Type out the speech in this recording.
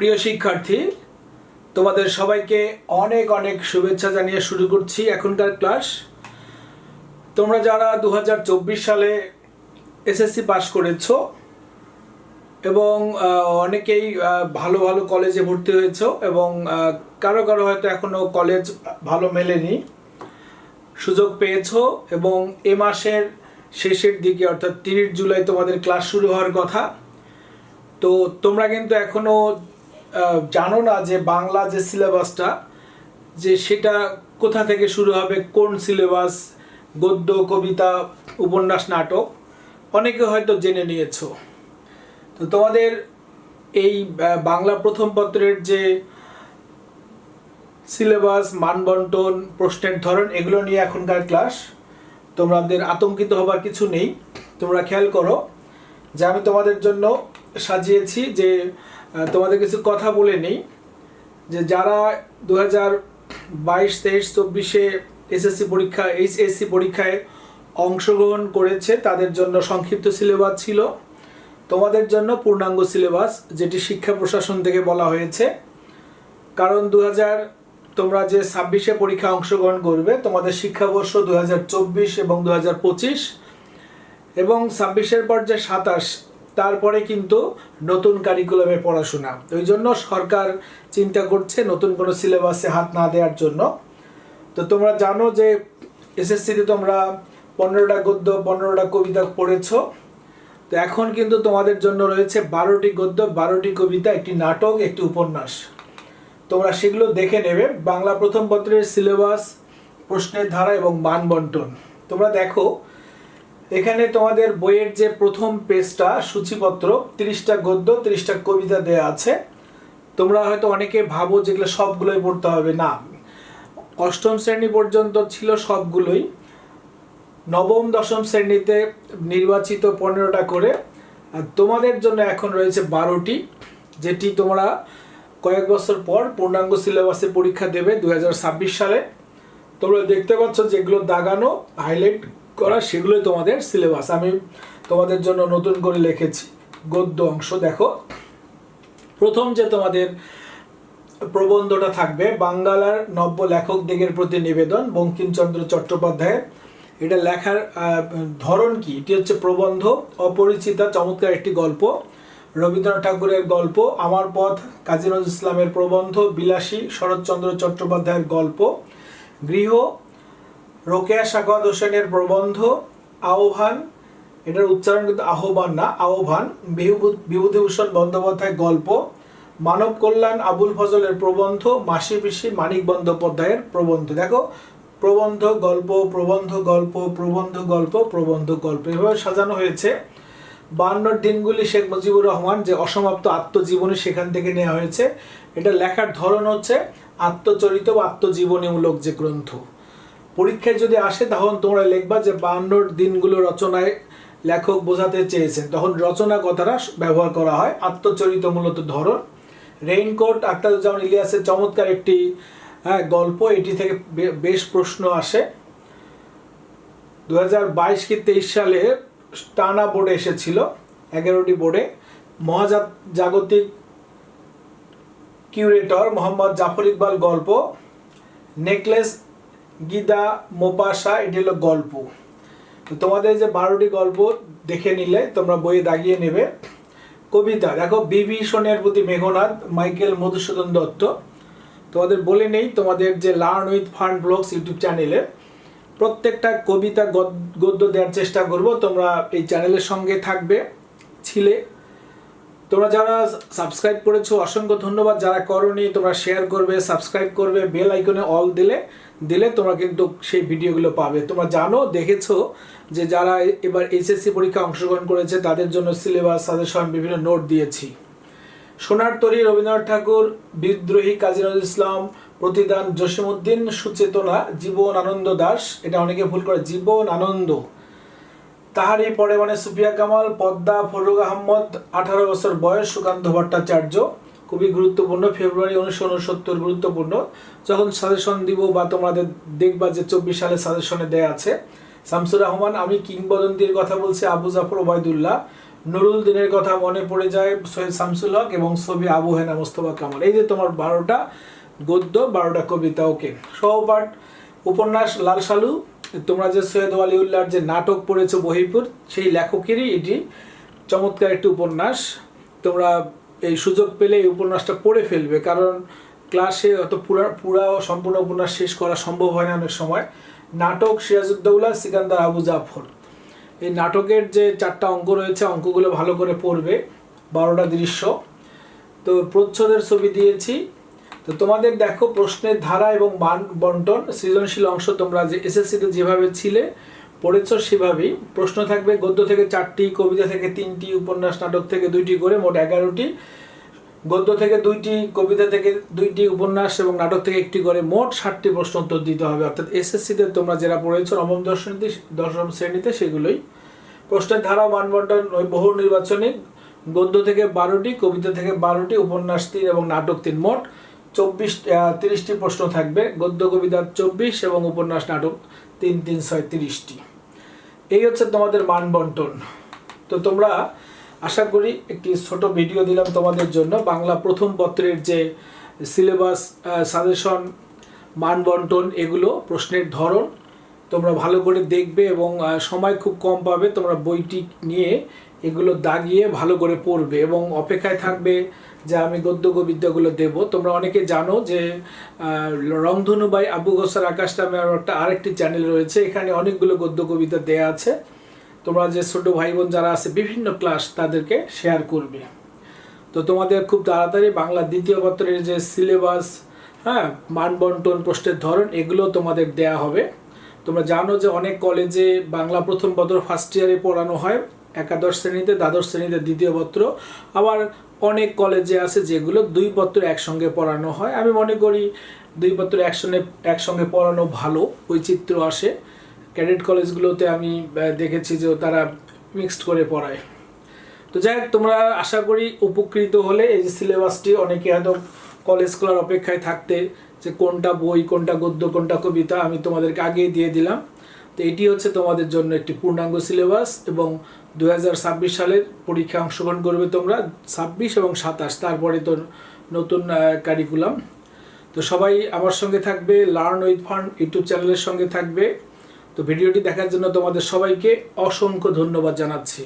প্রিয় শিক্ষার্থী তোমাদের সবাইকে অনেক অনেক শুভেচ্ছা জানিয়ে শুরু করছি এখনকার ক্লাস। তোমরা যারা দু হাজার চব্বিশ সালে এসএসসি পাস করেছ এবং অনেকেই ভালো ভালো কলেজে ভর্তি হয়েছো এবং কারও কারও হয়তো এখনও কলেজ ভালো মেলেনি সুযোগ পেয়েছ এবং এ মাসের শেষের দিকে অর্থাৎ তিরিশ জুলাই তোমাদের ক্লাস শুরু হওয়ার কথা। তো তোমরা কিন্তু এখনও আহ, জানো না যে বাংলা যে সিলেবাসটা, যে সেটা কোথা থেকে শুরু হবে, কোন সিলেবাস, গদ্য, কবিতা, উপন্যাস, নাটক, অনেকে হয়তো জেনে নিয়েছো। তো তোমাদের এই বাংলা প্রথম পত্রের যে সিলেবাস, মানবন্টন, প্রশ্নের ধরন, এগুলো নিয়ে এখনকার ক্লাস, তোমাদের আতঙ্কিত হবার কিছু নেই। তোমরা খেয়াল করো যে আমি তোমাদের জন্য সাজিয়েছি যে তোমাদের কিছু কথা বলে নেই, যে যারা দু হাজার বাইশ, তেইশ, চব্বিশে এসএসসি পরীক্ষা, এইচএসসি পরীক্ষায় অংশগ্রহণ করেছে, তাদের জন্য সংক্ষিপ্ত সিলেবাস ছিল। তোমাদের জন্য পূর্ণাঙ্গ সিলেবাস, যেটি শিক্ষা প্রশাসন থেকে বলা হয়েছে। কারণ দু হাজার তোমরা যে ছাব্বিশে পরীক্ষা অংশগ্রহণ করবে, তোমাদের শিক্ষাবর্ষ দু হাজার চব্বিশ এবং দু হাজার পঁচিশ এবং ছাব্বিশের পর যে সাতাশ তারপরে কিন্তু নতুন কারিকুলামে পড়াশোনা। ওই জন্য সরকার চিন্তা করছে নতুন কোনো সিলেবাসে হাত না দেওয়ার জন্য। তো তোমরা জানো যে এসএসসিতে তোমরা পনেরোটা গদ্য, পনেরোটা কবিতা পড়েছো। তো এখন কিন্তু তোমাদের জন্য রয়েছে বারোটি গদ্য, বারোটি কবিতা, একটি নাটক, একটি উপন্যাস। তোমরা সেগুলো দেখে নেবে। বাংলা প্রথম পত্রের সিলেবাস প্রশ্নের ধারা এবং মান বন্টন তোমরা দেখো এখানে তোমাদের বইয়ের যে প্রথম পেজটা, সূচিপত্র, তিরিশটা গদ্য, তিরিশটা কবিতা দেয়া আছে। তোমরা হয়তো অনেকে ভাবো যেগুলো সবগুলোই পড়তে হবে। না, অষ্টম শ্রেণি পর্যন্ত ছিল সবগুলোই। নবম, দশম শ্রেণীতে নির্বাচিত পনেরোটা করে। আর তোমাদের জন্য এখন রয়েছে বারোটি, যেটি তোমরা কয়েক বছর পর পূর্ণাঙ্গ সিলেবাসে পরীক্ষা দেবে দু হাজার ছাব্বিশ সালে। তোমরা দেখতে পাচ্ছ যেগুলো দাগানো, হাইলাইট করা, সেগুলোই তোমাদের সিলেবাস আমি তোমাদের জন্য নতুন করে লিখেছি। গদ্য অংশ, দেখো। প্রথম যে তোমাদের প্রবন্ধটা থাকবে, বাঙ্গালার নব্য লেখক দিগের প্রতি নিবেদন, বঙ্কিমচন্দ্র চট্টোপাধ্যায়ের। এটা লেখার ধরন কি? এটি হচ্ছে প্রবন্ধ, অপরিচিতা, চমৎকার একটি গল্প। রবীন্দ্রনাথ ঠাকুরের গল্প, আমার পথ, কাজী নজরুল ইসলামের প্রবন্ধ, বিলাসী শরৎচন্দ্র চট্টোপাধ্যায়ের গল্প। গৃহ রোকেয়া সাকাত হোসেনের প্রবন্ধ, আহ্বান, এটার উচ্চারণ কিন্তু আহ্বান না, আহ্বান বিভূ- বিভূতিভূষণ বন্দ্যোপাধ্যায় গল্প, মানব কল্যাণ আবুল ফজলের প্রবন্ধ, মাসি পিসি মানিক বন্দ্যোপাধ্যায়ের প্রবন্ধ। দেখো, প্রবন্ধ, গল্প প্রবন্ধ গল্প প্রবন্ধ গল্প প্রবন্ধ, গল্প, এভাবে সাজানো হয়েছে। বায়ান্নর দিনগুলি শেখ মুজিবুর রহমান যে অসমাপ্ত আত্মজীবনী সেখান থেকে নেওয়া হয়েছে। এটা লেখার ধরন হচ্ছে আত্মচরিত বা আত্মজীবনীমূলক যে গ্রন্থ। পরীক্ষায় যদি আসে তখন তোমরা লিখবা যে বায়ান্নর দিনগুলো রচনায় লেখক বোঝাতে চেয়েছেন তখন রচনা কথাটা ব্যবহার করা হয়। আত্মচরিত মূলত ধরন। রেইনকোট আক্তারুজ্জামান ইলিয়াসের চমৎকার একটি হ্যাঁ, গল্প। এটি থেকে বেশ প্রশ্ন আসে। দু হাজার বাইশ কি তেইশ সালে টানা বোর্ডে এসেছিল এগারোটি বোর্ডে। মহাজাত জাগতিক কিউরেটর মোহাম্মদ জাফর ইকবাল গল্প নেকলেস গিদা, মোপাসা, এটি হলো গল্প। তো তোমাদের যে বারোটি গল্প দেখে নিলে তোমরা বইয়ে দাগিয়ে নেবে। কবিতা, দেখো বিভীষণের প্রতি মেঘনাথ মাইকেল মধুসূদন দত্ত। তোমাদের বলে নেই তোমাদের যে learn with fun blogs YouTube চ্যানেলে। প্রত্যেকটা কবিতা গদ- গদ্য দেওয়ার চেষ্টা করব, তোমরা এই চ্যানেলের সঙ্গে থাকবে, ছিলে। তোমরা যারা সাবস্ক্রাইব করেছ, অসংখ্য ধন্যবাদ। যারা করনি, তোমরা শেয়ার করবে সাবস্ক্রাইব করবে বেল আইকনে অল দিলে দিলে তোমরা কিন্তু সেই ভিডিওগুলো পাবে। তোমরা জানো, দেখেছ যে যারা এবার এইচএসসি পরীক্ষা অংশগ্রহণ করেছে, তাদের জন্য সিলেবাস সাজেশন বিভিন্ন নোট দিয়েছি। সোনার তরী রবীন্দ্রনাথ ঠাকুর, বিদ্রোহী কাজী নজরুল ইসলাম, প্রতিদান জসিমুদ্দিন সুচেতনা, জীবন আনন্দ দাস, এটা অনেকে ভুল করে, জীবন আনন্দ। তাহারই পরে মানে সুফিয়া কামাল, পদ্মা ফরুক আহমদ, আঠারো বছর বয়স সুকান্ত ভট্টাচার্য। খুবই গুরুত্বপূর্ণ। ফেব্রুয়ারি উনিশশো উনসত্তর গুরুত্বপূর্ণ। যখন সাজেশন দিব বা তোমাদের দেখবা যে চব্বিশ সালে সাজেশনে দেয়া আছে, শামসুর রহমান, আমি কিংবদন্তির কথা বলছি আবু জাফর ওবায়দুল্লাহ। নুরুল দিনের কথা মনে পড়ে যায় সৈয়দ শামসুল হক এবং ছবি আবু হেনা মোস্তফা কামাল। এই যে তোমার বারোটা গদ্য, বারোটা কবিতা, ওকে। সহপাঠ, উপন্যাস, লাল সালু তোমরা যে সৈয়দ ওয়ালিউল্লাহর যে নাটক পড়েছো বহিপুর, সেই লেখকেরই এটি চমৎকার একটি উপন্যাস। তোমরা এই সুযোগ পেলে এই উপন্যাসটা পড়ে ফেলবে, কারণ ক্লাসে অত পুরা পুরা সম্পূর্ণ উপন্যাস শেষ করা সম্ভব হয় না অনেক সময়। নাটক সিরাজউদ্দৌলা, সিকান্দার আবু জাফর। এই নাটকের যে চারটা অঙ্ক রয়েছে অঙ্কগুলো ভালো করে পড়বে, বারোটা দৃশ্য। তো প্রচ্ছদের ছবি দিয়েছি। তো তোমাদের দেখো প্রশ্নের ধারা এবং মান বন্টন সৃজনশীল অংশ তোমরা যে এসএসসিতে যেভাবে ছিলে পড়েছো সেভাবেই। প্রশ্ন থাকবে, গদ্য থেকে চারটি, কবিতা থেকে তিনটি, উপন্যাস, নাটক থেকে দুইটি করে মোট এগারোটি। গদ্য থেকে দুইটি, কবিতা থেকে দুইটি, উপন্যাস এবং নাটক থেকে একটি করে মোট ষাটটি প্রশ্ন উত্তর দিতে হবে। অর্থাৎ এসএসসিতে তোমরা যারা পড়েছ নবম দর্শনীতে দশম শ্রেণীতে সেগুলোই। প্রশ্নের ধারা মানবন্টন বহু নির্বাচনে। গদ্য থেকে বারোটি, কবিতা থেকে বারোটি, উপন্যাস তিন এবং নাটক তিন মোট চব্বিশ তিরিশটি প্রশ্ন থাকবে। গদ্য, কবিতা চব্বিশ এবং উপন্যাস, নাটক তিন তিন, ছয়, তিরিশটি। এই হচ্ছে তোমাদের মান বন্টন। তো তোমরা আশা করি একটি ছোট ভিডিও দিলাম তোমাদের জন্য। বাংলা প্রথম পত্রের যে সিলেবাস সাজেশন মান বন্টন, এগুলো প্রশ্নের ধরন তোমরা ভালো করে দেখবে এবং সময় খুব কম পাবে। তোমরা বইটি নিয়ে এগুলো দাগিয়ে ভালো করে পড়বে এবং অপেক্ষায় থাকবে যে আমি গদ্য কবিতাগুলো দেব। তোমরা অনেকে জানো যে রংধনু বাই আবু গোসার আকাশ নামে আমার একটা আরেকটি চ্যানেল রয়েছে। এখানে অনেকগুলো গদ্য কবিতা দেয়া আছে। তোমরা যে ছোট ভাই বোন যারা আছে, বিভিন্ন ক্লাস তাদেরকে শেয়ার করবে। তো তোমাদের খুব তাড়াতাড়ি বাংলা দ্বিতীয় পত্রের যে সিলেবাস হ্যাঁ মানবন্টন, প্রশ্নের ধরন, এগুলো তোমাদের দেয়া হবে। তোমরা জানো যে অনেক কলেজে বাংলা প্রথম পত্র ফার্স্ট ইয়ারে পড়ানো হয়। একাদশ শ্রেণীতে, দ্বাদশ শ্রেণীতে দ্বিতীয় পত্র। আবার অনেক কলেজে আছে যেগুলো দুই পত্র একসঙ্গে পড়ানো হয়। আমি মনে করি দুই পত্র একসঙ্গে একসঙ্গে পড়ানো ভালো। বৈচিত্র্য আসে। ক্যাডেট কলেজগুলোতে আমি দেখেছি যে তারা মিক্সড করে পড়ায়। তো যাই হোক, তোমরা আশা করি উপকৃত হলে এই যে সিলেবাসটি অনেকে হয়তো কলেজ খোলার অপেক্ষায় থাকতে যে কোনটা বই, কোনটা গদ্য, কোনটা কবিতা আমি তোমাদেরকে আগেই দিয়ে দিলাম। তো এটি হচ্ছে তোমাদের জন্য একটি পূর্ণাঙ্গ সিলেবাস এবং দু হাজার ছাব্বিশ সালের পরীক্ষায় অংশগ্রহণ করবে তোমরা, ছাব্বিশ এবং সাতাশ, তারপরে তো নতুন কারিকুলাম তো সবাই আমার সঙ্গে থাকবে লার্ন উইথ ফান্ড ইউটিউব চ্যানেলের সঙ্গে থাকবে। তো ভিডিওটি দেখার জন্য তোমাদের সবাইকে অসংখ্য ধন্যবাদ জানাচ্ছি।